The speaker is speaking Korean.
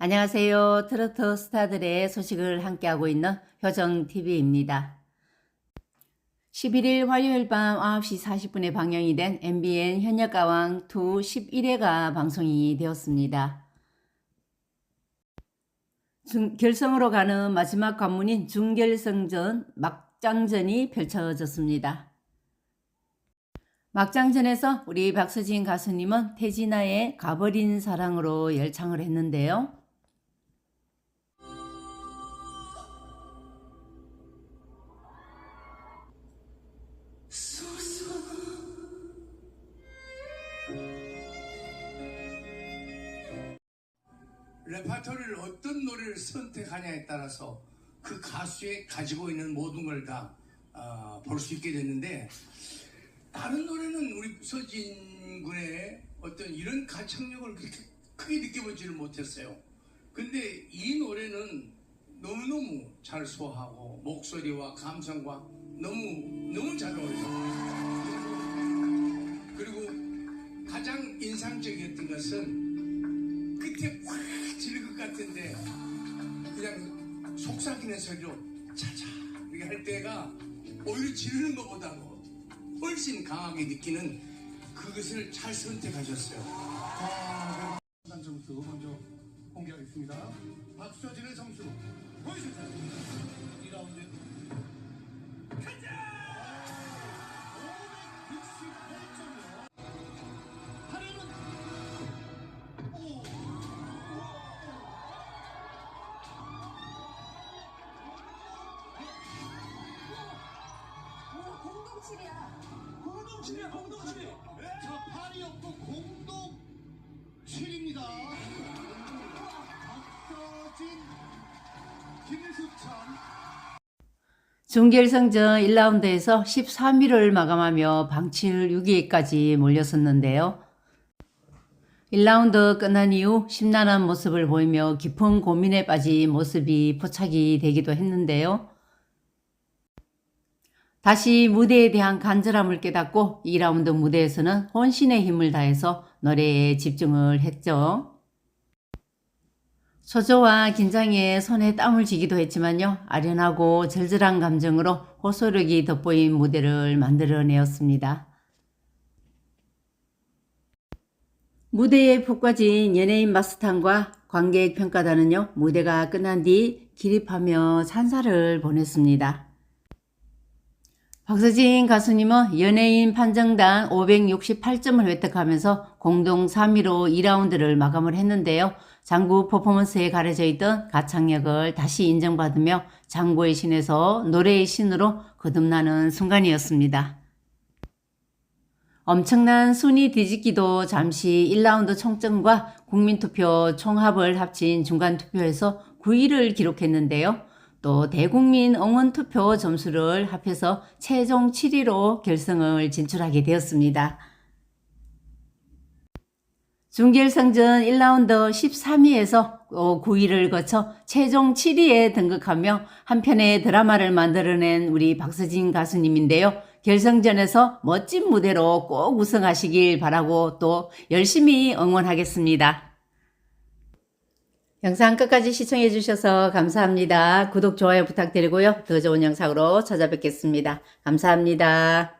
안녕하세요. 트로트 스타들의 소식을 함께하고 있는 효정TV입니다. 11일 화요일 밤 9시 40분에 방영이 된 MBN 현역가왕 2 11회가 방송이 되었습니다. 중- 결승으로 가는 마지막 관문인 중결승전 막장전이 펼쳐졌습니다. 막장전에서 우리 박서진 가수님은 태진아의 가버린 사랑으로 열창을 했는데요. 레파토리를 어떤 노래를 선택하냐에 따라서 그 가수의 가지고 있는 모든 걸 다 볼수 있게 됐는데 다른 노래는 우리 서진 군의 어떤 이런 가창력을 그렇게 크게 느껴보지를 못했어요. 근데 이 노래는 너무너무 잘 소화하고 목소리와 감성과 너무 너무 잘 어울려요. 그리고 가장 인상적이었던 것은 끝에 확 같은데 그냥 속삭이는 소리로 차차 이렇게 할 때가 오히려 지르는 것보다도 훨씬 강하게 느끼는 그것을 잘 선택하셨어요. 자, 그럼 점수 먼저 공개하겠습니다. 박서진의 점수 보여주세요. 2라운드 공동 7이야. 공동 7. 자, 8이 없고 공동 7입니다. 박서진, 김수찬. 중결승전 1라운드에서 13위를 마감하며 방칠 6위까지 몰렸었는데요. 1라운드 끝난 이후 심란한 모습을 보이며 깊은 고민에 빠진 모습이 포착이 되기도 했는데요. 다시 무대에 대한 간절함을 깨닫고 2라운드 무대에서는 혼신의 힘을 다해서 노래에 집중을 했죠. 초조와 긴장에 손에 땀을 쥐기도 했지만요. 아련하고 절절한 감정으로 호소력이 돋보인 무대를 만들어내었습니다. 무대에 푹 빠진 연예인 마스탄과 관객 평가단은요. 무대가 끝난 뒤 기립하며 찬사를 보냈습니다. 박서진 가수님은 연예인 판정단 568점을 획득하면서 공동 3위로 2라운드를 마감을 했는데요. 장구 퍼포먼스에 가려져 있던 가창력을 다시 인정받으며 장구의 신에서 노래의 신으로 거듭나는 순간이었습니다. 엄청난 순위 뒤집기도 잠시 1라운드 총점과 국민투표 총합을 합친 중간투표에서 9위를 기록했는데요. 또 대국민 응원 투표 점수를 합해서 최종 7위로 결승을 진출하게 되었습니다. 중결승전 1라운드 13위에서 9위를 거쳐 최종 7위에 등극하며 한 편의 드라마를 만들어낸 우리 박서진 가수님인데요. 결승전에서 멋진 무대로 꼭 우승하시길 바라고 또 열심히 응원하겠습니다. 영상 끝까지 시청해 주셔서 감사합니다. 구독, 좋아요 부탁드리고요. 더 좋은 영상으로 찾아뵙겠습니다. 감사합니다.